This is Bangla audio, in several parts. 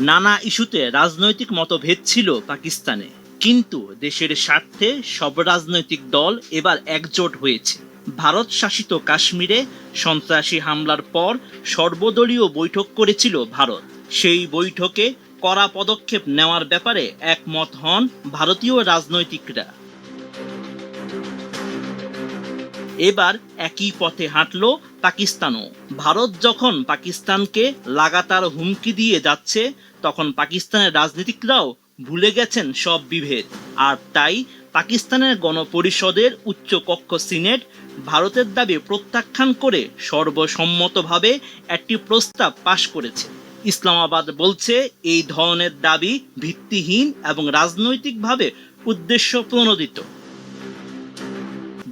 নানা ইস্যুতে রাজনৈতিক মতভেদ ছিল পাকিস্তানে। কিন্তু দেশের স্বার্থে সব রাজনৈতিক দল এবার একজোট হয়েছে। ভারত শাসিত কাশ্মীরে সন্ত্রাসী হামলার পর সর্বদলীয় বৈঠক করেছিল ভারত। সেই বৈঠকে কড়া পদক্ষেপ নেওয়ার ব্যাপারে একমত হন ভারতীয় রাজনৈতিকরা। এবার একই পথে হাঁটল পাকিস্তানও। ভারত যখন পাকিস্তানকে লাগাতার হুমকি দিয়ে যাচ্ছে, তখন পাকিস্তানের রাজনীতিকরাও ভুলে গেছেন সব বিভেদ। আর তাই পাকিস্তানের গণপরিষদের উচ্চকক্ষ সিনেট ভারতের দাবি প্রত্যাখ্যান করে সর্বসম্মতভাবে একটি প্রস্তাব পাশ করেছে। ইসলামাবাদ বলছে, এই ধরনের দাবি ভিত্তিহীন এবং রাজনৈতিকভাবে উদ্দেশ্য প্রণোদিত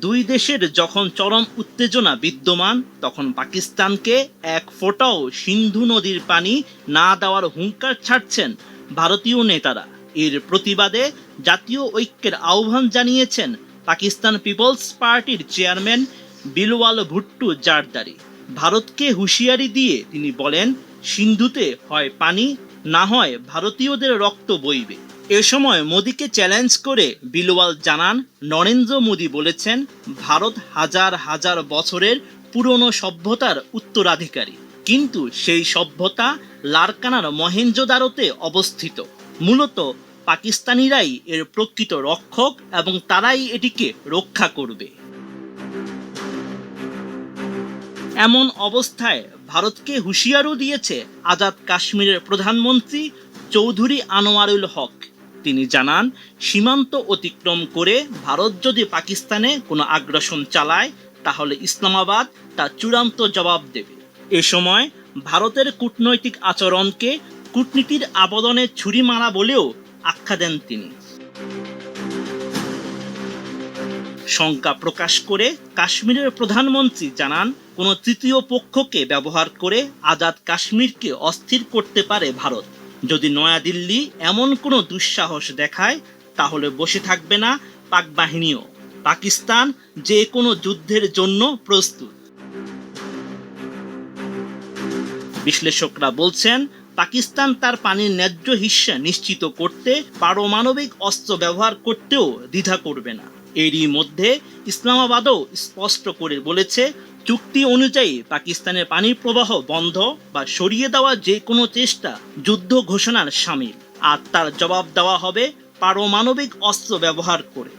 দুই দেশের যখন চরম উত্তেজনা বিদ্যমান, তখন পাকিস্তানকে এক ফোঁটাও সিন্ধু নদীর পানি না দেওয়ার হুঙ্কার ছাড়ছেন ভারতীয় নেতারা। এর প্রতিবাদে জাতীয় ঐক্যের আহ্বান জানিয়েছেন পাকিস্তান পিপলস পার্টির চেয়ারম্যান বিলওয়াল ভুট্টু জারদারি। ভারতকে হুঁশিয়ারি দিয়ে তিনি বলেন, সিন্ধুতে হয় পানি, না হয় ভারতীয়দের রক্ত বইবে। এ সময় মোদীকে চ্যালেঞ্জ করে বিলওয়াল জানান, নরেন্দ্র মোদী বলেছেন, ভারত হাজার হাজার বছরের পুরনো সভ্যতার উত্তরাধিকারী। কিন্তু সেই সভ্যতা লারকানার মহেঞ্জোদারোতে অবস্থিত। মূলত পাকিস্তানিরাই এর প্রকৃত রক্ষক এবং তারাই এটিকে রক্ষা করবে। এমন অবস্থায় ভারতকে হুঁশিয়ারও দিয়েছে আজাদ কাশ্মীরের প্রধানমন্ত্রী চৌধুরী আনোয়ারুল হক। তিনি জানান, সীমান্ত অতিক্রম করে ভারত যদি পাকিস্তানে কোনো আগ্রাসন চালায়, তাহলে ইসলামাবাদ তার চূড়ান্ত জবাব দেবে। এ সময় ভারতের কূটনৈতিক আচরণকে কূটনীতির আবেদনে ছুরি মারা বলেও আখ্যা দেন তিনি। শঙ্কা প্রকাশ করে কাশ্মীরের প্রধানমন্ত্রী জানান, কোনো তৃতীয় পক্ষকে ব্যবহার করে আজাদ কাশ্মীরকে অস্থির করতে পারে ভারত। যদি নয়াদিল্লি এমন কোনো দুঃসাহস দেখায়, তাহলে বসে থাকবে না পাক বাহিনীও। পাকিস্তান যে কোনো যুদ্ধের জন্য প্রস্তুত। বিশ্লেষকরা বলছেন, পাকিস্তান তার পানির ন্যায্য হিস্সা নিশ্চিত করতে পারমাণবিক অস্ত্র ব্যবহার করতেও দ্বিধা করবে না। এরই মধ্যে ইসলামাবাদও স্পষ্ট করে বলেছে চুক্তি অনুযায়ী পাকিস্তানের পানির প্রবাহ বন্ধ বা সরিয়ে দেওয়া যে কোনো চেষ্টা যুদ্ধ ঘোষণার সামিল। আর তার জবাব দেওয়া হবে পারমাণবিক অস্ত্র ব্যবহার করে।